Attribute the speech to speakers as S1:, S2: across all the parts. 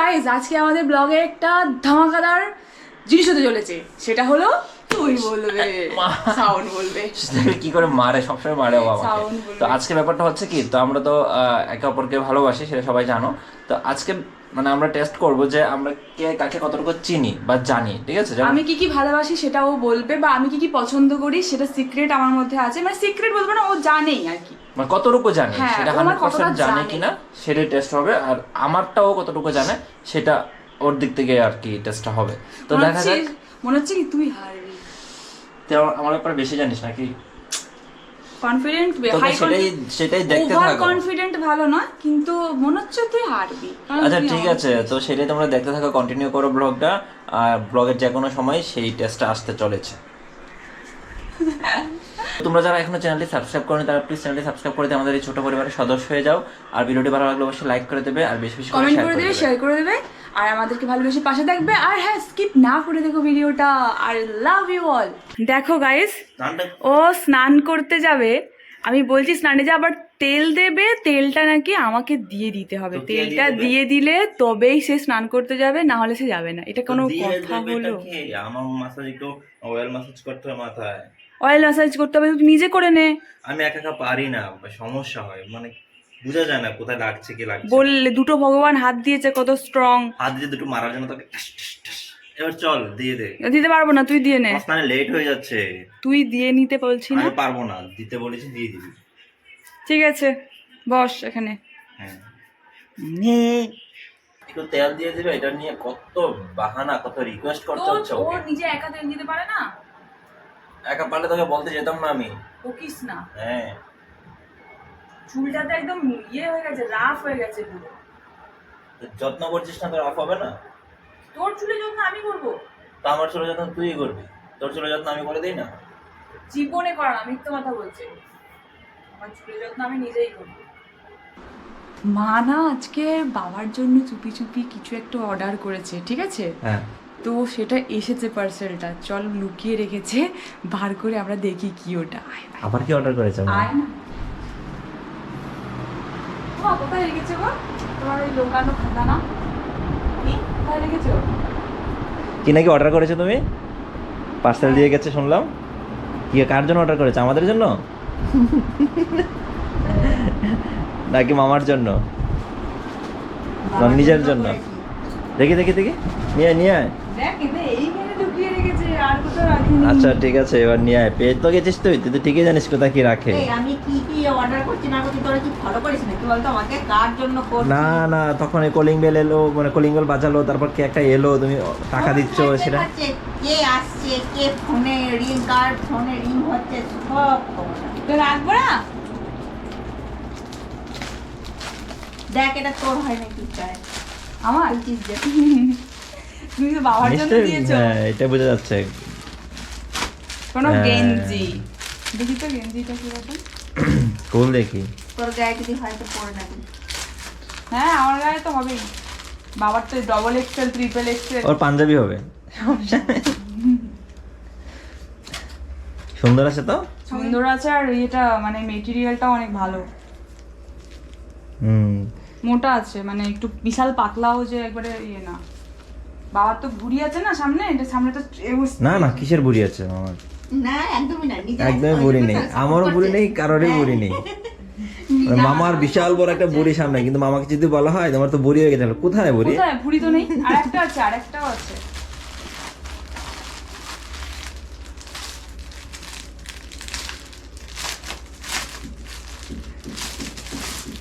S1: Guys আজকে আমাদের ব্লগে একটা ধামাকাদার জিনিস হতে চলেছে। সেটা হলো তুই বলবে সাউন্ড বলবে।
S2: কি করে মারে? সবসময় মারে
S1: বলবে।
S2: তো আজকে ব্যাপারটা হচ্ছে কি তো আমরা তো আহ, একে অপরকে ভালোবাসি সেটা সবাই জানো। তো আজকে মানে আমরা টেস্ট করব যে আমরা কে কাকে কতটুকু চিনি বা জানি ঠিক আছে?
S1: আমি কি কি ভালোবাসি সেটা ও বলবে বা আমি কি কি পছন্দ করি সেটা সিক্রেট আমার মধ্যে আছে। মানে সিক্রেট বলব না ও জানেই আর কি।
S2: মানে কতটুকু জানি
S1: হ্যাঁ,
S2: সেটা
S1: আমার
S2: হান্ড্রেড পার্সেন্ট
S1: কতটা
S2: জানে। কিনা সেটাই টেস্ট হবে। আর আমারটাও কতটুকু জানে সেটা ওর দিক থেকে আর কি টেস্টটা হবে। তো দেখা যাক।
S1: মনে হচ্ছে কি তুই হারবি।
S2: তো আমার ব্যাপারে বেশি জানিস নাকি?
S1: কনফিডেন্ট
S2: হাই সেটাই সেটাই দেখতে থাকো।
S1: কনফিডেন্ট ভালো না কিন্তু মনে হচ্ছে তুই হারবি।
S2: আচ্ছা ঠিক আছে তো সেটাই তোমরা দেখতে থাকো কন্টিনিউ করো ব্লগটা। আর ব্লগের যে কোনো সময় সেই টেস্টটা আসতে চলেছে। তোমরা যারা এখনও চ্যানেলটি সাবস্ক্রাইব করেনি তারা প্লিজ চ্যানেলটি সাবস্ক্রাইব করে দিয়ে আমাদের এই ছোট পরিবারের সদস্য হয়ে যাও। আর ভিডিওটি ভালো লাগলে অবশ্যই লাইক করে দেবে আর বেশি বেশি
S1: কমেন্ট করে দেবে শেয়ার করে দেবে আর আমাদেরকে ভালোবেসে পাশে থাকবে। আর হ্যাঁ স্কিপ না করে দেখো ভিডিওটা। আর লাভ ইউ অল দেখো গাইস ও স্নান করতে যাবে। আমি বলছি স্নানে যে আবার তেল দেবে তেলটা নাকি আমাকে দিয়ে দিতে হবে। তেলটা দিয়ে দিলে তবেই সে স্নান করতে যাবে না হলে সে যাবে না। এটা কোনো কথা হলো।
S2: আমার মাসাজ একটু অয়েল মাসাজ করতে হয় মাথায়।
S1: অয়েল ম্যাসাজ করতে হবে তুই নিজে করে নে।
S2: আমি একা একা পারি না সমস্যা হয় মানে বোঝা যায় না কোথায় লাগছে কি লাগছে।
S1: বললে দুটো ভগবান হাত দিয়েছে কত স্ট্রং
S2: হাত দিয়ে দুটো মারার জন্য তোকে। এবার চল দিয়ে দে।
S1: দিতে পারব না তুই দিয়ে নে।
S2: স্নানে লেট হয়ে যাচ্ছে।
S1: তুই দিয়ে নিতে বলছি না।
S2: আমি পারব না দিতে বলেছি দিয়ে দিবি।
S1: ঠিক আছে বস এখানে।
S2: হ্যাঁ। একটু তেল দিয়ে দিবে এটা নিয়ে কত বাহানা কত রিকোয়েস্ট করতে হচ্ছে
S1: ও নিজে একা তেল দিতে পারে না?
S2: একা পারলে তোকে বলতে যেতাম না আমি।
S1: বকিস না।
S2: হ্যাঁ।
S1: চুলটাতে একদম ইয়ে হয়ে গেছে রাফ হয়ে গেছে পুরো।
S2: তো যত্ন করছিস না তোর অফ হবে না?
S1: তোর চুলের জন্য আমি করব?
S2: তো আমার চলে যত্ন তুই করবি। তোর চলে যত্ন আমি করে দিই না?
S1: জীবনে করা না মিথ্যে কথা বলছে। আমার চুলের যত্ন আমি নিজেই করব। মা না আজকে বাবার জন্য চুপি চুপি কিছু একটা অর্ডার করেছে ঠিক আছে?
S2: হ্যাঁ।
S1: তো সেটা এসেছে পার্সেলটা। চল লুকিয়ে রেখেছে। বার করে আমরা দেখি কি ওটা।
S2: আবার কি অর্ডার করেছে
S1: আয় না। ও, কোথায় রেখেছে গো? তোমার ওই লোকানো খাতানা কি? কোথায় রেখেছো?
S2: কি নাকি অর্ডার করেছ তুমি? পার্সেল দিয়ে গেছে শুনলাম। কি কার জন্য অর্ডার করেছে? আমাদের জন্য? নাকি মামার জন্য? নিজের জন্য দেখি দেখি দেখি। নিয়ে নিয়ে
S1: দেখ
S2: আচ্ছা ঠিক আছে এবার নিয়ে আয়। পেয়ে তো গেছিস তুই তুই তো ঠিকই জানিস কোথায় কি রাখে।
S3: আমি কি কি অর্ডার করছি না করছি তোরা কি ফলো করিস নাকি বলতো? আমাকে কার জন্য
S2: না না তখন এই কলিং বেল এলো মানে কলিং বেল বাজালো তারপর কে একটা এলো তুমি টাকা দিচ্ছ সেটা?
S3: কে আসছে কে ফোনে রিং কার ফোনে রিং হচ্ছে সব খবর
S1: তো রাখব না?
S3: দেখ এটা তোর হয় নাকি চাই
S1: আমার
S3: বলছিস যে
S1: তুমি তো বাবার জন্য দিয়েছ।
S2: হ্যাঁ এটা বোঝা যাচ্ছে।
S1: কোনো
S2: হ্যাঁ।
S1: গেঞ্জি। দেখি তো গেঞ্জিটা কীরকম।
S2: কুল দেখি?
S3: তোর গায়ে যদি হয়তো পড়ে নাকি।
S1: হ্যাঁ আমার গায়ে তো হবেই। বাবার তো ডবল এক্সেল ট্রিপল এক্সেল
S2: ওর পাঞ্জাবি হবে। সুন্দর আছে তো?
S1: সুন্দর আছে আর এটা মানে মেটেরিয়ালটা অনেক ভালো।
S2: হুম।
S1: মোটা আছে মানে একটু বিশাল পাতলাও যে একবারে ইয়ে না। বাবার তো বুড়ি আছে না সামনে? এটা সামনে তো
S2: না না কিসের বুড়ি আছে আমার
S3: না একদমই না
S2: একদমই বুড়ি নেই। আমারও বুড়ি নেই কারোরই বুড়ি নেই। মানে মামার বিশাল বড় একটা বুড়ি সামনে কিন্তু মামাকে যদি বলা হয় তোমার তো বুড়ি হয়ে গেছে। কোথায় বুড়ি?
S1: কোথায়? ভুড়ি তো নেই। আর একটা আছে আর একটাও আছে।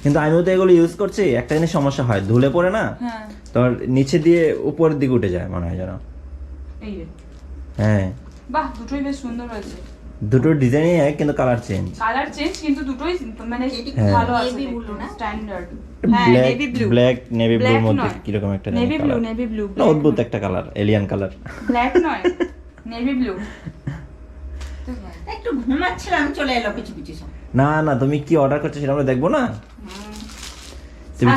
S2: কিন্তু আমিও তো এগুলো ইউজ করছি একটা জিনিস সমস্যা হয় ধুলে পড়ে না
S1: হ্যাঁ।
S2: তোমার নিচে দিয়ে উপরের দিকে উঠে যায় মনে হয় যেন। হ্যাঁ।
S1: বাহ দুটোই বেশ সুন্দর হয়েছে।
S2: দুটো ডিজাইনই এক কিন্তু কালার চেঞ্জ
S1: কালার চেঞ্জ কিন্তু দুটোই মানে
S2: হ্যাঁ।
S1: ভালো আছে
S3: Navy blue না?
S1: স্ট্যান্ডার্ড হ্যাঁ
S2: black
S1: navy blue
S2: black navy ব্লুর মধ্যে
S1: নয়।
S2: কীরকম একটা
S1: নেভি ব্লু নেভি ব্লু
S2: না অদ্ভুত একটা কালার এলিয়ান কালার
S1: ব্ল্যাক নয়। নেভি ব্লু
S3: একটু ঘুমাচ্ছিলাম চলে এলো কিছু কিছু
S2: না না তুমি কি অর্ডার করছ সেটা আমরা দেখব না
S3: তুমি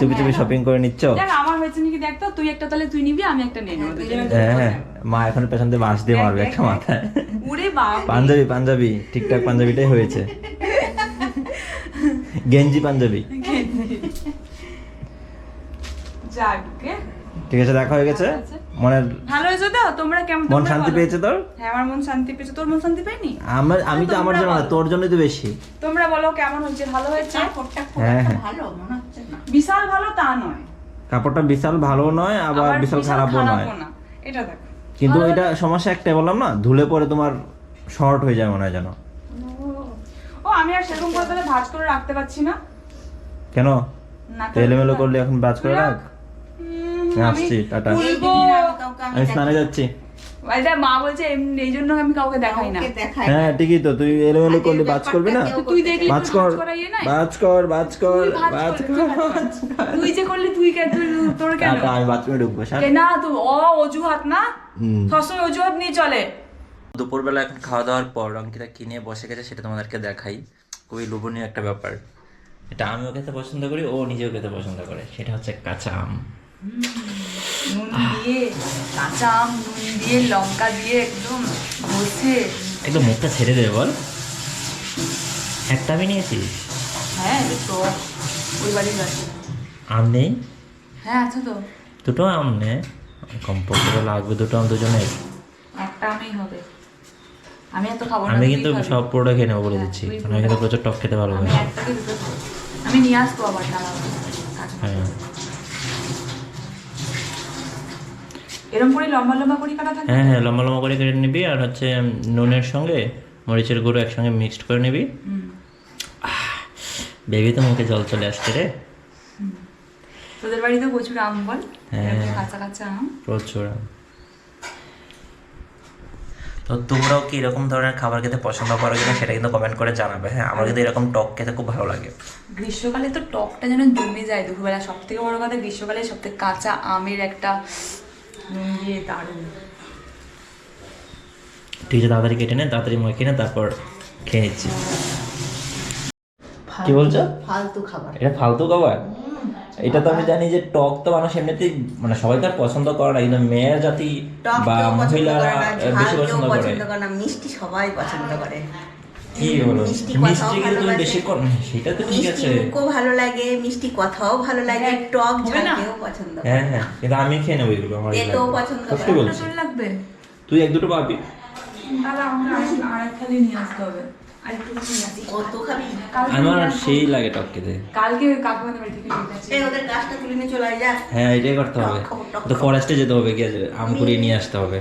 S3: তুমি
S2: চুপি
S3: এলো।
S2: শপিং করে নিচ্ছ?
S1: আমার হয়েছে নাকি দেখতো তুই একটা তাহলে তুই নিবি আমি একটা নিয়ে নেব
S3: হ্যাঁ,
S2: হ্যাঁ মা এখন পেছন দিয়ে বাঁশ দিয়ে মারবে একটা। মাথায় পাঞ্জাবি পাঞ্জাবি ঠিকঠাক পাঞ্জাবিটাই হয়েছে। গেঞ্জি পাঞ্জাবি।
S1: যাকে
S2: ঠিক আছে দেখা হয়ে গেছে। মনে
S1: ভালো হয়েছে তো? তোমরা কেমন
S2: মন শান্তি পেয়েছে তোর?
S1: হ্যাঁ আমার মন শান্তি পেয়েছে। তোর মন শান্তি পাইনি?
S2: আমার আমি তো আমার জন্য না তোর জন্যই তো বেশি।
S1: তোমরা বলো কেমন হয়েছে? ভালো হয়েছে?
S3: কাপড়টা খুব
S2: হ্যাঁ, হ্যাঁ।
S3: ভালো মনে হচ্ছে না।
S1: বিশাল ভালো তা নয়।
S2: কাপড়টা বিশাল ভালো নয় আবার বিশাল খারাপও নয়।
S1: এটা দেখো।
S2: কিন্তু এটা সমস্যা একটাই বললাম না ধুলে পরে তোমার শর্ট হয়ে যায় মনে হয় যেন।
S1: ও আমি আর সেরকম করে তাহলে ভাঁজ করে রাখতে পারছি না।
S2: কেন?
S1: না
S2: তো করলে এখন বাজ করে রাখ। আসছি, টাটা।
S3: আমি
S2: স্নানে যাচ্ছি।
S1: এটা মা বলছে এই জন্য আমি কাউকে দেখাই না।
S2: হ্যাঁ ঠিকই তো তুই এলোমেলো করলে বাজ করবি না?
S1: তুই দেখলি
S2: বাজ কর
S1: ভাঁজ করা নাই।
S2: বাজ কর বাজ কর বাজ
S1: কর,
S2: কর।
S1: তুই ভাঁজ কর। তুই যে করলি তুই কে তোর কেন?
S2: আমি বাথরুমে ঢুকবো
S1: না তুই অ অজুহাত না? সবসময় অজুহাত নিয়ে চলে।
S2: দুপুরবেলা এখন খাওয়া দাওয়ার পর অঙ্কিতা কিনে বসে গেছে সেটা তোমাদেরকে দেখাই। খুবই লোভনীয় একটা ব্যাপার। এটা আমিও খেতে পছন্দ করি ও নিজেও খেতে পছন্দ করে। সেটা হচ্ছে কাঁচা আম।
S1: নুন দিয়ে কাঁচা আম নুন দিয়ে লঙ্কা দিয়ে একদম বসে
S2: একদম মুখটা ছেড়ে দেবে বল। একটা আমি নিয়েছিস
S1: হ্যাঁ তো ওই বাড়ির গাছে
S2: আম নেই?
S1: হ্যাঁ আছে তো।
S2: দুটো আম নে। কমপক্ষে লাগবে দুটো আম দুজনের।
S1: একটা আমেই হবে। আমি এত খাব না
S2: আমি কিন্তু সব পুরোটা খেয়ে নেব বলে
S1: হ্যাঁ,
S2: দিচ্ছি। আমি কিন্তু প্রচুর টক খেতে ভালোবাসি।
S1: আমি নিয়ে আসব আবার
S2: হ্যাঁ।
S1: এরকম করে লম্বা লম্বা করে কাটা থাকে?
S2: হ্যাঁ হ্যাঁ লম্বা লম্বা করে কেটে নিবি আর হচ্ছে নুনের সঙ্গে মরিচের গুঁড়ো একসঙ্গে মিক্সড করে নিবি। বেবি তো মুখে জল চলে আসছে রে।
S1: তোদের বাড়িতে প্রচুর আম বল?
S2: হ্যাঁ।
S1: কাঁচা কাঁচা আম?
S2: প্রচুর আম। তো তোমরাও কি এরকম ধরনের খাবার খেতে পছন্দ করো কিনা সেটা কিন্তু কমেন্ট করে জানাবে। হ্যাঁ আমার কিন্তু এরকম টক খেতে খুব ভালো লাগে।
S1: গ্রীষ্মকালে তো টকটা যেন জমে যায়। দুপুরবেলা সব থেকে বড় কথা গ্রীষ্মকালে সব থেকে কাঁচা আমের একটা নুন দিয়ে দারুণ
S2: ঠিক আছে তাড়াতাড়ি কেটে নে তাড়াতাড়ি মুখে নে তারপর খেয়ে নিচ্ছি। কি বলছো?
S3: ফালতু খাবার।
S2: এটা ফালতু খাবার? এটা তো আমি জানি যে টক তো মানুষ এমনিতেই মানে সবাই তো আর পছন্দ করে না কিন্তু মেয়ের জাতি বা মহিলারা বেশি পছন্দ করে।
S3: মিষ্টি সবাই পছন্দ করে।
S2: কি বলো
S3: মিষ্টি কথাও
S2: মিষ্টি বেশি কর সেটা তো ঠিক আছে।
S3: মুখও ভালো লাগে মিষ্টি কথাও ভালো লাগে টক
S1: হবে
S3: ঝাল
S1: না?
S3: কেউ পছন্দ
S2: হ্যাঁ হ্যাঁ কিন্তু আমি খেয়ে নেব এগুলো আমার
S3: পছন্দ।
S2: সত্যি বলছি।
S1: লাগবে।
S2: তুই এক দুটো পাবি। আমার সেই লাগে টক খেতে।
S1: কালকে
S2: হ্যাঁ এটাই করতে হবে।
S3: টক টক
S2: তো ফরেস্টে যেতে হবে কি আছে আম কুড়িয়ে নিয়ে আসতে হবে।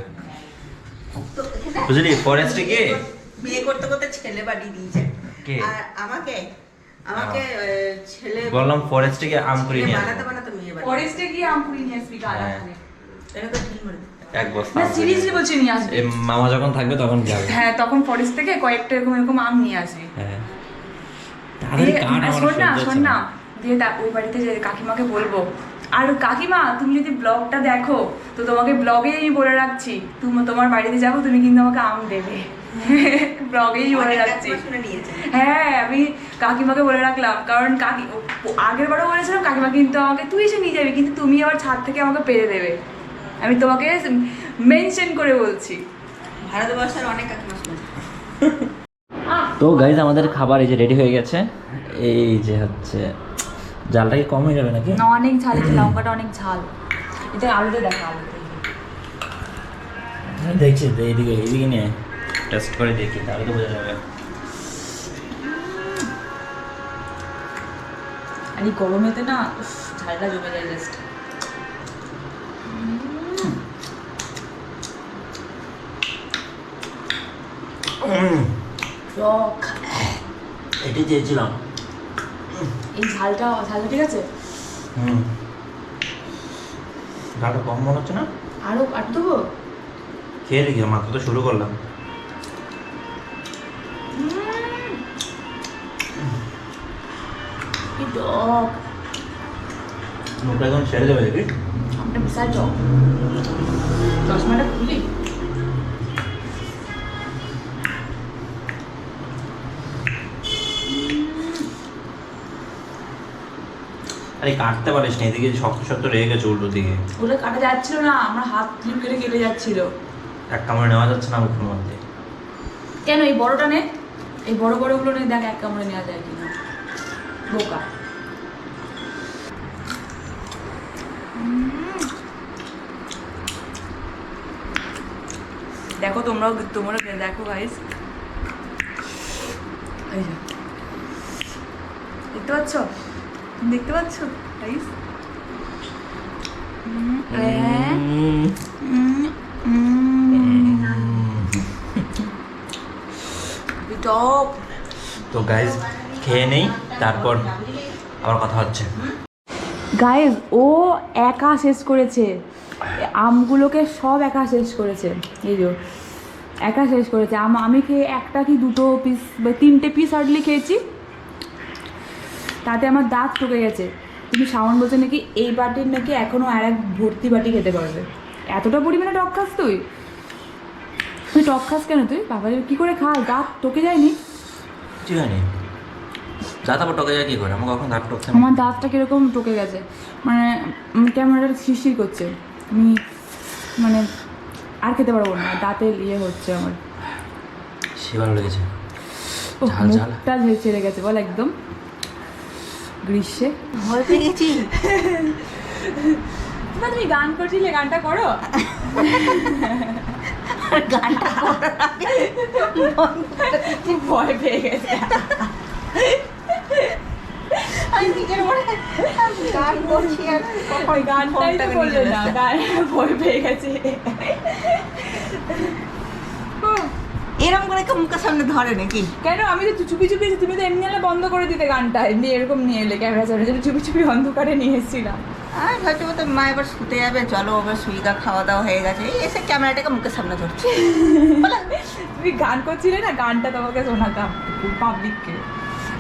S2: বুঝলি? ফরেস্টে গিয়ে
S3: বিয়ে করতে করতে ছেলে বাড়ি দিয়েছে
S2: কে?
S3: আর আমাকে আমাকে ছেলে
S2: বললাম ফরেস্টে গিয়ে আম
S3: ছেলে
S2: নিয়ে
S3: বানাতে বানাতে মেয়ে বাড়ি।
S1: ফরেস্টে গিয়ে আম কুড়িয়ে নিয়ে আসবি
S2: হ্যাঁ।
S3: তো ঠিক বলে
S2: এক বস্তা
S1: না সিরিয়াসলি বলছি নিয়ে আসবি।
S2: মামা যখন থাকবে তখন যাবে।
S1: হ্যাঁ তখন ফরেস্ট থেকে কয়েকটা এরকম এরকম আম নিয়ে আসবি।
S2: হ্যাঁ।
S1: শোন না শোন না। দিয়ে তা- ওই বাড়িতে যে কাকিমাকে বলব। আর কাকিমা তুমি যদি ব্লগটা দেখো তো তোমাকে ব্লগে আমি বলে রাখছি তুমি তোমার বাড়িতে যাব তুমি কিন্তু আমাকে আম দেবে। ব্লগেই বলে রাখছি। হ্যাঁ আমি কাকিমাকে বলে রাখলাম। কারণ কাকি ও- আগের বারও বলেছিলাম কাকিমা কিন্তু আমাকে তুই এসে নিয়ে যাবি কিন্তু তুমি আবার ছাদ থেকে আমাকে পেরে দেবে। আমি তোমাকে মেনশন করে বলছি।
S3: ভারতবর্ষের অনেক কাকিমা
S2: তো গাইজ আমাদের খাবার এই যে রেডি হয়ে গেছে। এই যে হচ্ছে ঝালটা কি কম হয়ে যাবে নাকি?
S1: না অনেক ঝাল যে লঙ্কাটা অনেক ঝাল। এটা আলুতে দেখো আলুতে।
S2: দেখছি এইদিকে এইদিকে নিয়ে টেস্ট করে দেখি তাহলে তো বোঝা যাবে।
S1: আর এই গরমেতে না উফ, ঝালটা জমে যায় জাস্ট
S2: চেয়েছিলাম।
S1: এই ঝালটা ঝালটা ঠিক আছে?
S2: হুম। ডালটা কম মনে হচ্ছে না?
S1: আরও আর দেবো?
S2: খেয়ে দেখি মাত্র তো শুরু করলাম।
S1: টক
S2: মুখটা একদম ছেড়ে যাবে দেখি
S1: আমরা বিশাল টক চশমাটা খুলি
S2: আরে কাটতে পারিস না এদিকে শক্ত শক্ত রেগে গেছে উল্টো দিকে
S1: ওগুলো কাটা যাচ্ছিল না আমার হাত ক্লিপ কেটে কেটে যাচ্ছিল
S2: এক কামড়ে নেওয়া যাচ্ছে না মুখের মধ্যে
S1: কেন এই বড়টা নে এই বড় বড়গুলো নে দেখ এক কামড়ে নেওয়া যায় কিনা বোকা দেখো তোমরাও তোমরা দেখো গাইস দেখতে পাচ্ছ? দেখতে পাচ্ছ গাইস
S2: তো গাইজ খেয়ে নেই তারপর আবার কথা হচ্ছে।
S1: গাইজ ও একা শেষ করেছে। আমগুলোকে সব একা শেষ করেছে। এই যে। একা শেষ করেছে। আম খেয়ে একটা কি দুটো পিস বা তিনটে পিস হার্ডলি খেয়েছি। তাতে আমার দাঁত টুকে গেছে। তুমি শাওন বলছে নাকি এই বাটির নাকি এখনও আর এক ভর্তি বাটি খেতে পারবে? এতটা পরিমাণে টক খাস তুই? তুই টক খাস কেন তুই? বাবা কী করে খাস? দাঁত টকে যায়নি?
S2: টকে যায় কি করে? আমার কখন দাঁত টকছে
S1: আমার দাঁতটা কীরকম টকে গেছে? মানে ক্যামেরাটা শিরশির করছে। আমি মানে আর খেতে পারব না দাঁতে ইয়ে হচ্ছে আমার।
S2: সে ভালো লেগেছে।
S1: মুখটা ঝে- ছেড়ে গেছে বল একদম। গ্রীষ্মে।
S3: ভয় পেয়ে গেছি।
S1: না তুমি গান করছিলে গানটা করো।
S3: গানটা
S1: ভয় পেয়ে গেছে।
S3: আমি নিজের মনে গান করছি আর
S1: ওই গানটাই তো
S3: ফোনটাকে
S1: না গান ভয় পেয়ে গেছে।
S3: এরকম করে কেউ মুখের সামনে ধরে নাকি?
S1: কেন? আমি তো চুপি চুপি তুমি তো এমনি এলে বন্ধ করে দিতে গানটা। এমনি এরকম নিয়ে এলে ক্যামেরা সামনে যেন চুপি চুপি অন্ধকারে নিয়ে এসেছিলাম।
S3: আমি ভাবছি তো মা এবার শুতে যাবে চলো এবার সুইগা খাওয়া দাওয়া হয়ে গেছে। এসে ক্যামেরাটাকে মুখের সামনে ধরছে।
S1: তুমি গান করছিলে না? গানটা তোমাকে শোনাতাম পাবলিককে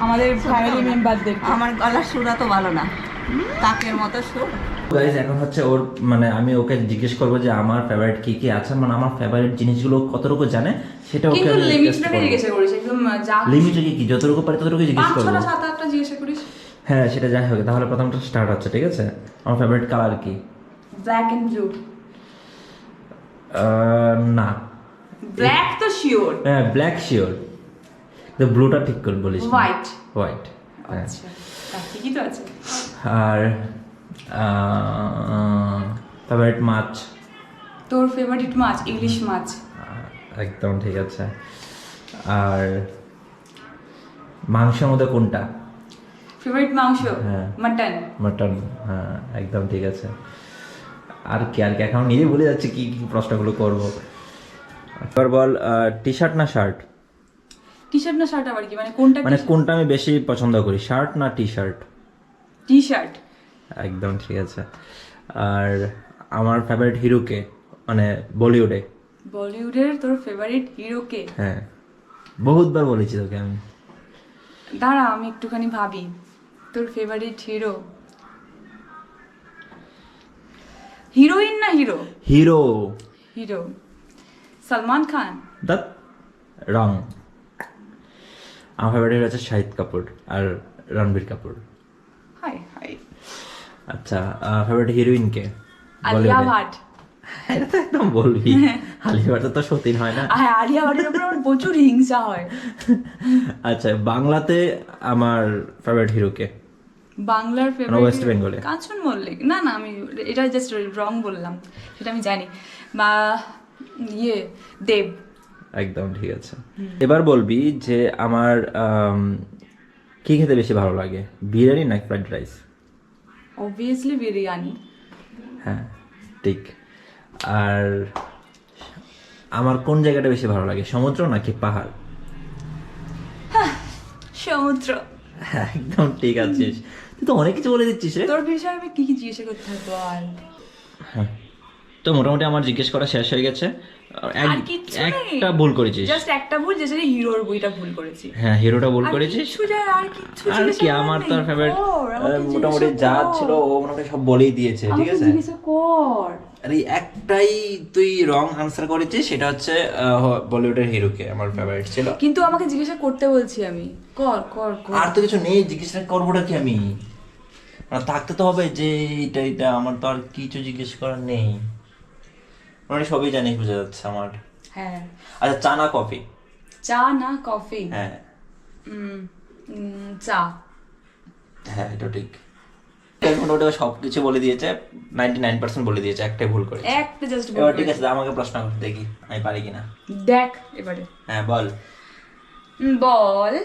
S1: আমাদের ফ্যামিলি মেম্বারদের
S3: আমার গলার সুরা তো ভালো না। কাকের মতো সুর।
S2: গাইজ এখন হচ্ছে ওর মানে আমি ওকে জিজ্ঞেস করব যে আমার ফেভারিট কি কি আছে মানে আমার ফেভারিট জিনিসগুলো কতটুকু জানে সেটা ওকে
S1: কিন্তু লিমিটটাকে জিজ্ঞাসা করিস? একদম যা
S2: লিমিট কি কি যতটুকু পারি ততটুকু জিজ্ঞেস
S1: পাঁচ
S2: করব।
S1: সাত আটটা জিজ্ঞাসা করিস।
S2: হ্যাঁ সেটা যাই হোক তাহলে প্রথমটা স্টার্ট হচ্ছে ঠিক আছে? আমার ফেভারিট কালার কি?
S1: ব্ল্যাক এন্ড ব্লু
S2: আহ, না।
S1: ব্ল্যাক তো শিওর
S2: হ্যাঁ ব্ল্যাক শিওর তো ব্লুটা ঠিক করে বলিস. হোয়াইট হ্যাঁ।
S1: আচ্ছা ঠিকই তো আছে।
S2: আর ফেভারিট মাছ।
S1: তোর ফেভারিট মাছ ইলিশ মাছ।
S2: একদম ঠিক আছে। আর মাংসের মধ্যে কোনটা?
S1: ফেভারিট মাংস?
S2: হ্যাঁ।
S1: মাটন
S2: মটন হ্যাঁ একদম ঠিক আছে। আর কি আর কি এখন নিজে ভুলে যাচ্ছে কি কি প্রশ্নগুলো করব। এবার বল টি শার্ট না শার্ট
S1: টি শার্ট না শার্ট আবার কি? মানে কোনটা
S2: মানে কোনটা আমি বেশি পছন্দ করি? শার্ট না টি শার্ট
S1: টি শার্ট
S2: একদম ঠিক আছে। আর আমার ফেভারিট হিরোকে মানে বলিউডে।
S1: বলিউডের তোর ফেভারিট হিরো কে?
S2: হ্যাঁ। বহুতবার বলেছি তোকে আমি।
S1: দাঁড়া আমি একটুখানি ভাবি। তোর ফেভারিট হিরো হিরোইন না hero
S2: hero
S1: hero Salman Khan?
S2: That wrong আমার ফেভারিট হচ্ছে শাহিদ কাপুর আর রণবীর কাপুর।
S1: হাই হাই
S2: আচ্ছা ফেভারিট হিরোইন কে?
S1: আলিয়া ভাট।
S2: এটা তো একদম বলবি। আলিয়া ভাট তো সতীন হয় না।
S1: আলিয়া ভাটের উপর আমার প্রচুর হিংসা হয়।
S2: আচ্ছা বাংলাতে আমার ফেভারিট হিরো কে?
S1: বাংলার ফেভারিট
S2: ওয়েস্ট বেঙ্গলে
S1: কাঞ্চন মল্লিক। না না আমি এটা জাস্ট রং বললাম। সেটা আমি জানি। বা ইয়ে দেব।
S2: একদম ঠিক আছে। এবার বলবি যে আমার আম, কি খেতে বেশি ভালো লাগে বিরিয়ানি না ফ্রাইড রাইস?
S1: অবভিয়াসলি বিরিয়ানি।
S2: হ্যাঁ ঠিক। আর আমার কোন জায়গাটা বেশি ভালো লাগে সমুদ্র নাকি পাহাড়?
S1: সমুদ্র।
S2: হ্যাঁ, একদম ঠিক আছিস। তুই তো অনেক কিছু বলে দিচ্ছিস রে।
S1: তোর বিষয়ে আমি কি কি জিজ্ঞাসা করতে থাকব আর?
S2: হ্যাঁ। তো মোটামুটি আমার জিজ্ঞেস করা শেষ হয়ে গেছে। এক-
S1: আর কিচ্ছু নেই।
S2: একটা ভুল করেছিস।
S1: জাস্ট একটা ভুল যে সেটা হিরোর বইটা ভুল করেছি।
S2: হ্যাঁ হিরোটা ভুল
S1: আর
S2: করেছিস।
S1: কিচ্ছু যায় আর কিচ্ছু
S2: আর
S1: জিজ্ঞাসা
S2: কি
S1: করার
S2: আমার
S1: নেই।
S2: তোর ফেভারিট
S1: কর, আমাকে
S2: মোটামুটি
S1: জিজ্ঞাসা
S2: যা
S1: কর।
S2: ছিল ও মোটামুটি সব বলেই দিয়েছে ঠিক
S1: আমাকে
S2: আছে?
S1: জিজ্ঞাসা কর।
S2: আর এই একটাই তুই রং আনসার করেছিস সেটা হচ্ছে বলিউডের হিরোকে আমার ফেভারিট ছিল।
S1: কিন্তু আমাকে জিজ্ঞাসা করতে বলছি আমি। কর কর কর।
S2: আর তো কিছু নেই জিজ্ঞেস করবোটা কি আমি? মানে থাকতে তো হবে যে এটা এটা আমার তো আর কিছু জিজ্ঞেস করার নেই। মানে সবই জানিস বোঝা যাচ্ছে আমার।
S1: হ্যাঁ।
S2: আচ্ছা চা না কফি?
S1: চা না কফি?
S2: হ্যাঁ।
S1: চা।
S2: হ্যাঁ এটা ঠিক। মোটামুটি সব কিছু বলে দিয়েছে নাইনটি নাইন পার্সেন্ট বলে দিয়েছে একটাই ভুল করে
S1: একটা জাস্ট
S2: এবার ঠিক আছে আমাকে প্রশ্ন করতে দেখি আমি পারি কিনা।
S1: দেখ এবারে।
S2: হ্যাঁ বল।
S1: বল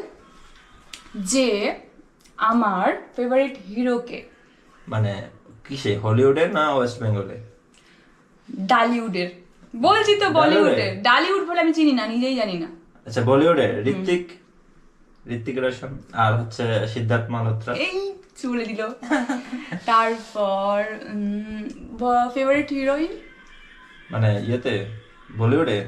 S1: যে আমার ফেভারিট হিরোকে
S2: মানে কিসে হলিউডে না ওয়েস্ট বেঙ্গলে
S1: ডালিউডের বলছি তো বলিউডের ডালিউড বলে আমি চিনি না নিজেই জানি না।
S2: আচ্ছা বলিউডে ঋত্বিক? ঋত্বিক রোশন? আর হচ্ছে সিদ্ধার্থ মালহোত্রা?
S1: এই চুলে দিল। তারপর ফেভারিট হিরোইন
S2: মানে ইয়েতে? বলিউডে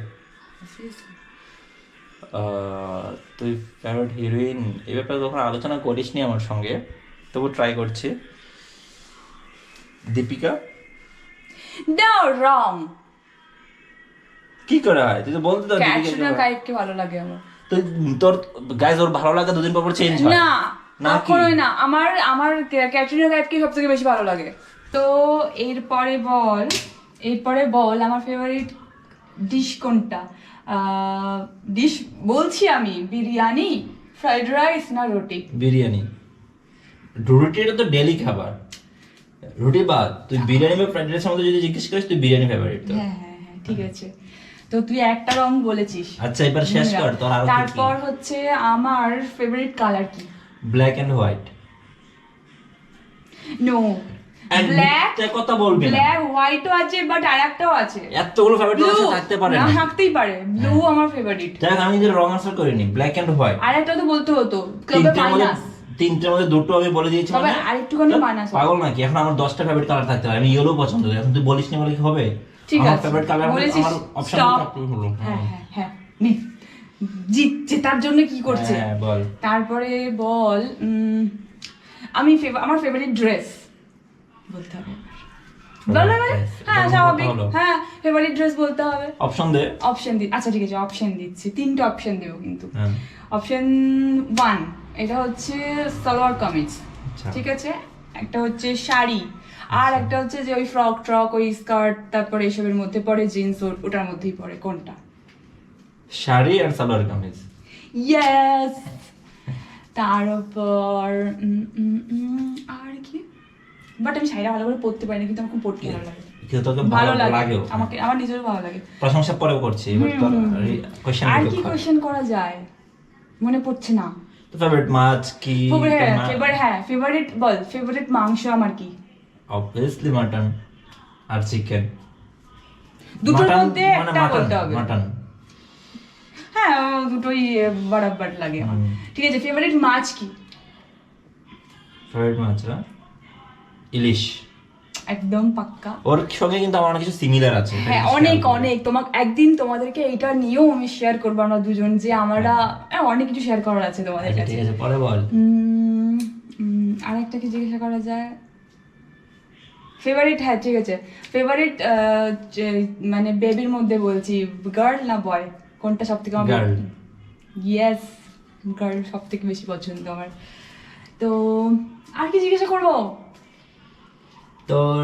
S2: তুই ফেভারিট হিরোইন এই ব্যাপারে কখনো আলোচনা করিসনি আমার সঙ্গে। তবু ট্রাই করছি। দীপিকা?
S1: নো রং
S2: কি করে হয়? তুই তো বলতে তো
S1: ক্যাটরিনা কাইফকে ভালো লাগে আমার।
S2: তুই তোর গাইজ ওর ভালো লাগে দুদিন পর পর চেঞ্জ হয়।
S1: না
S2: না?
S1: কখনোই না। আমার আমার ক্যাটরিনা কাইফকে সব থেকে বেশি ভালো লাগে। তো এরপরে বল এরপরে বল আমার ফেভারিট ডিশ কোনটা? ডিশ বলছি আমি বিরিয়ানি ফ্রাইড রাইস না রুটি?
S2: বিরিয়ানি। রুটিটা তো ডেলি খাবার। রুটি বাদ তুই বিরিয়ানি বা ফ্রাইড রাইসের মধ্যে যদি জিজ্ঞেস করিস তুই বিরিয়ানি ফেভারিট তো
S1: হ্যাঁ হ্যাঁ হ্যাঁ ঠিক আছে। তো তুই একটা রং বলেছিস।
S2: আচ্ছা এবার শেষ কর তোর আরও
S1: তারপর হচ্ছে আমার ফেভারিট কালার কি?
S2: Black and white
S1: no black
S2: কথা বলবি
S1: ব্ল্যাক হোয়াইটও আছে বাট আর একটাও আছে।
S2: এতগুলো ফেভারিট
S1: ব্লু
S2: থাকতে পারে
S1: না থাকতেই পারে। ব্লু আমার ফেভারিট
S2: দেখ আমি যদি রং আনসার করিনি। ব্ল্যাক এন্ড হোয়াইট
S1: আর একটা তো বলতে হতো। তবে মাইনাস
S2: তিনটের মধ্যে দুটো আমি বলে দিয়েছি
S1: তবে আরেকটুখানি minus হবে।
S2: পাগল নাকি? এখন আমার দশটা ফেভারিট কালার থাকতে পারে। আমি ইয়েলো পছন্দ করি। এখন তুই বলিস নি বলে কি হবে?
S1: ঠিক আছে।
S2: ফেভারিট কালার আমার অপশন
S1: stop। হ্যাঁ হ্যাঁ। হ্যাঁ নে। জিত জেতার জন্য কি করছে?
S2: হ্যাঁ বল।
S1: তারপরে বল আমি আমার ফেভারিট ড্রেস বলতে হবে। বলো হ্যাঁ স্বাভাবিক। হ্যাঁ ফেভারিট ড্রেস বলতে হবে।
S2: অপশন দে।
S1: অপশন দি আচ্ছা ঠিক আছে অপশন দিচ্ছি। তিনটে অপশন দেবো কিন্তু।
S2: হ্যাঁ।
S1: অপশন ওয়ান এটা হচ্ছে সালোয়ার কামিজ
S2: আচ্ছা।
S1: ঠিক আছে? একটা হচ্ছে শাড়ি আর একটা হচ্ছে যে ওই ফ্রক ট্রক ওই স্কার্ট তারপরে এসবের মধ্যে পড়ে জিন্স ওটার মধ্যেই পড়ে কোনটা?
S2: শাড়ি আর সালোয়ার কামিজ।
S1: ইয়েস তারপর আর কি? বাট আমি শাড়িটা ভালো করে পরতে পারি না কিন্তু আমার খুব পরতে ভালো লাগে। ভালো লাগে। আমাকে আমার নিজেরও ভালো লাগে।
S2: প্রশংসা পরেও করছি
S1: আর কি কোশ্চেন করা যায়? মনে পড়ছে না।
S2: ফেভারিট মাছ কি
S1: ফেভারিট হ্যাঁ ফেভারিট বল ফেভারিট মাংস আমার কি?
S2: অবভিয়াসলি মাটন আর চিকেন
S1: দুটোর মধ্যে একটা বলতে হবে।
S2: মাটন
S1: হ্যাঁ দুটোই বারাবার লাগে। আমার ঠিক আছে ফেভারিট মাছ কি?
S2: ফেভারিট মাছ ইলিশ।
S1: একদম পাক্কা।
S2: ওর সঙ্গে কিন্তু আমার অনেক কিছু সিমিলার আছে
S1: হ্যাঁ অনেক অনেক। তোমাকে একদিন তোমাদেরকে এটা নিয়েও আমি শেয়ার করব আমরা দুজন যে আমরা হ্যাঁ, অনেক কিছু শেয়ার করার আছে তোমাদের
S2: আচ্ছা,
S1: কাছে।
S2: ঠিক আছে পরে বল।
S1: আর একটা কি জিজ্ঞাসা করা যায়? ফেভারিট হ্যাঁ ঠিক আছে। ফেভারিট মানে বেবির মধ্যে বলছি গার্ল না বয় কোনটা সব থেকে আমার. ইয়েস গার্ল সব থেকে বেশি পছন্দ আমার। তো আর কি জিজ্ঞাসা করব?
S2: তোর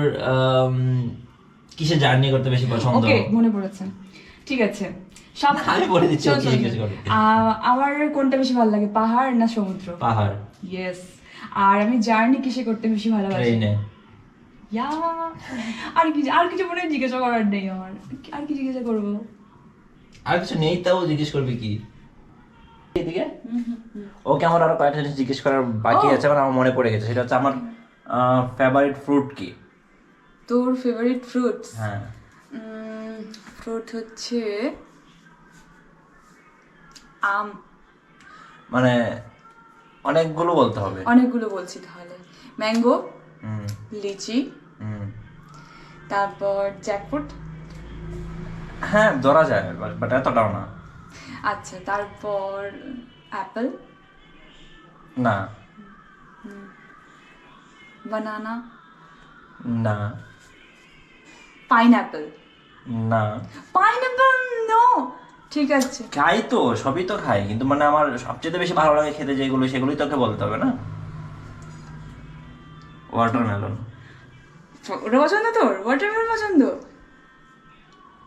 S2: কিসে জার্নি করতে বেশি পছন্দ?
S1: ওকে মনে পড়েছে। ঠিক আছে। সব
S2: আমি বলে দিচ্ছি,
S1: আমার কোনটা বেশি ভালো লাগে পাহাড় না সমুদ্র?
S2: পাহাড়।
S1: ইয়েস আর আমি জার্নি কিসে করতে বেশি ভালোবাসি
S2: ট্রেনে
S1: ইয়া আর কি আর কিছু মনে জিজ্ঞাসা করার নেই আমার। আর কি জিজ্ঞাসা করব?
S2: আর কিছু নেই তাও জিজ্ঞেস করবি কি? এদিকে ওকে আমার আরও কয়েকটা জিনিস জিজ্ঞেস করার বাকি আছে মানে আমার মনে পড়ে গেছে। সেটা হচ্ছে আমার ফেভারিট ফ্রুট কি?
S1: তোর ফেভারিট ফ্রুটস
S2: হ্যাঁ।
S1: ফ্রুট হচ্ছে আম।
S2: মানে অনেকগুলো বলতে হবে।
S1: অনেকগুলো বলছি তাহলে। ম্যাঙ্গো লিচি তারপর জ্যাকফ্রুট
S2: হ্যাঁ ধরা যায় বাট এতটাও না।
S1: আচ্ছা তারপর অ্যাপেল
S2: না।
S1: বানানা
S2: না।
S1: পাইনঅ্যাপেল
S2: না।
S1: পাইনঅ্যাপেল নো ঠিক আছে।
S2: খাই তো সবই তো খাই কিন্তু মানে আমার সবচেয়ে বেশি ভালো লাগে খেতে যেগুলো সেগুলোই তোকে বলতে হবে না? ওয়াটারমেলন
S1: ওটা পছন্দ তোর? ওয়াটারমেলন পছন্দ?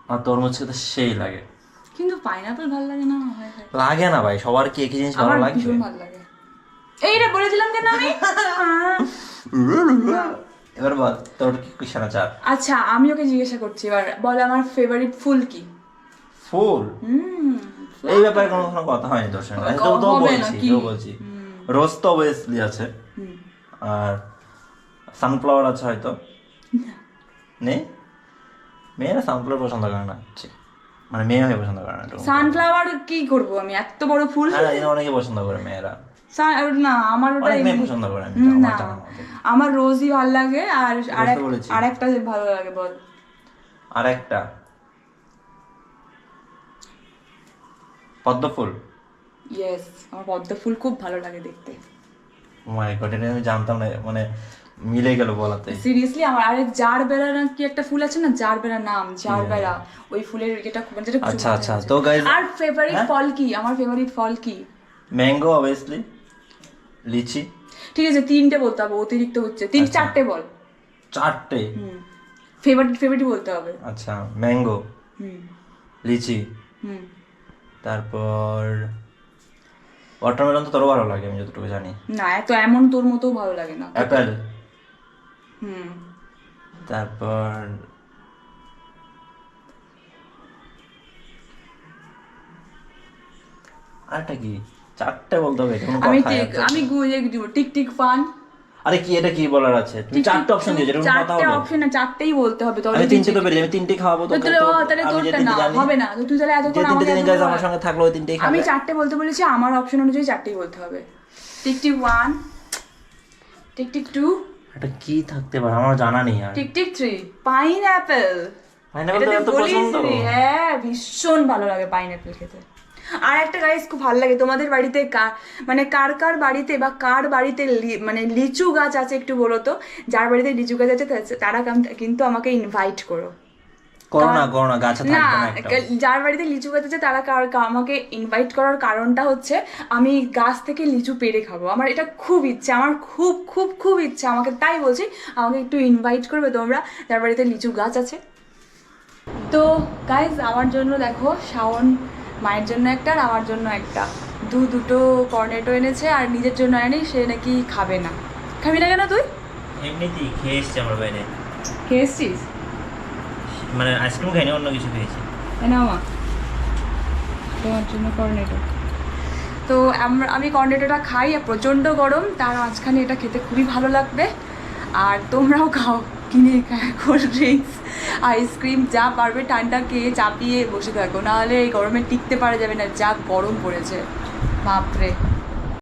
S2: আর তরমুজ খেতে সেই লাগে।
S1: কিন্তু পাইনঅ্যাপেল ভালো লাগে না
S2: লাগে না ভাই সবার কি একই জিনিস ভালো
S1: ভীষণ ভালো লাগে। এই রে বলেছিলাম কেন আমি?
S2: এবার বল তোর কি
S1: আচ্ছা আমি ওকে জিজ্ঞাসা করছি এবার বল আমার ফেভারিট ফুল কি?
S2: ফুল?
S1: হুম
S2: এই ব্যাপারে কোনো কোনো কথা হয়নি তোর সঙ্গে। তো তো বলছি তো বলছি। রোজ তো অবভিয়াসলি আছে। আর সানফ্লাওয়ার আছে হয়তো। নেই? মেয়েরা সানফ্লাওয়ার পছন্দ করে না। ঠিক। মানে মেয়ে হয়ে পছন্দ করে না।
S1: সানফ্লাওয়ার কি করব আমি? এত বড় ফুল?
S2: হ্যাঁ অনেকে পছন্দ করে মেয়েরা।
S1: না আমার ওটা
S2: পছন্দ করে আমার
S1: না আমার রোজই ভালো লাগে আর আর একটা ভালো লাগে বল।
S2: আর একটা পদ্ম ফুল
S1: ইয়েস আমার পদ্ম ফুল খুব ভালো লাগে দেখতে।
S2: মাই গড এটা আমি জানতাম না মানে মিলে গেল বলাতে।
S1: সিরিয়াসলি আমার আরেক জার বেড়া না কি একটা ফুল আছে না জার বেড়া নাম জার বেড়া ওই ফুলের এটা খুব যেটা খুব
S2: আচ্ছা, আচ্ছা, তো guys-
S1: আর ফেভারিট
S2: হ্যাঁ?
S1: ফল কি? আমার ফেভারিট ফল কি?
S2: ম্যাঙ্গো অবভিয়াসলি লিচি?
S1: ঠিক আছে তিনটে বলতে হবে অতিরিক্ত হচ্ছে। তিন
S2: আচ্ছা।
S1: চারটে বল।
S2: চারটে?
S1: হুম। ফেভারিট ফেভারিট বলতে হবে।
S2: আচ্ছা ম্যাঙ্গো
S1: হুম।
S2: লিচি
S1: হুম।
S2: তারপর ওয়াটারমেলন তো তোরও ভালো লাগে আমি যতটুকু জানি।
S1: না এত এমন তোর মতো ভালো লাগে না।
S2: অ্যাপেল
S1: হুম।
S2: তারপর আরেকটা কি? চারটে বলতে হবে
S1: আমি টিক আমি গুয়ে দিব। টিক টিক ফান।
S2: আরে কি এটা কি বলার আছে? তুমি চারটে অপশন দিয়েছ এটা কথা
S1: চারটে অপশন না চারটেই বলতে হবে তাহলে
S2: তিনটে তো আমি তিনটে খাওয়াবো তো
S1: তাহলে তাহলে তোরটা না হবে না। তুই তাহলে এতক্ষণ
S2: তিনটে
S1: আমাকে এত
S2: গাইজ আমার সঙ্গে থাকল ওই তিনটেই
S1: আমি চারটে বলতে বলেছি আমার অপশন অনুযায়ী চারটেই বলতে হবে। Tick tick one tick tick two
S2: এটা কি থাকতে পারে আমার জানা নেই আর।
S1: Tick tick three pine apple
S2: pineapple তো পছন্দ?
S1: হ্যাঁ ভীষণ ভালো লাগে পাইন অ্যাপেল খেতে। আর একটা গাইস খুব ভালো লাগে তোমাদের বাড়িতে কার মানে কার কার বাড়িতে বা কার বাড়িতে মানে লিচু গাছ আছে একটু বলো তো যার বাড়িতে লিচু গাছ আছে তারা কিন্তু আমাকে ইনভাইট করো।
S2: গাছে
S1: না যার বাড়িতে লিচু গাছ আছে তারা আমাকে ইনভাইট করার কারণটা হচ্ছে আমি গাছ থেকে লিচু পেড়ে খাব। আমার এটা খুব ইচ্ছে আমার খুব খুব খুব ইচ্ছে আমাকে তাই বলছি আমাকে একটু ইনভাইট করবে তোমরা যার বাড়িতে লিচু গাছ আছে। তো গাইজ আমার জন্য দেখো শাওন মায়ের জন্য একটা আর আমার জন্য একটা। দু দুটো কর্নেটো এনেছে আর নিজের জন্য আনি সে নাকি খাবে না। খাবি না কেন তুই?
S2: এমনিতেই খেয়ে এসছি আমার বাইরে।
S1: খেয়ে এসছিস?
S2: মানে আইসক্রিম খাইনি অন্য কিছু খেয়েছি।
S1: নাও মা। তোমার জন্য কর্নেটো তো আমরা আমি কর্নেটোটা খাই প্রচণ্ড গরম তার মাঝখানে এটা খেতে খুবই ভালো লাগবে। আর তোমরাও খাও। কিনে কোল্ড ড্রিঙ্কস আইসক্রিম যা পারবে ঠান্ডা খেয়ে চাপিয়ে বসে থাকো। নাহলে এই গরমে টিকতে পারা যাবে না, যা গরম পড়েছে। বাপরে।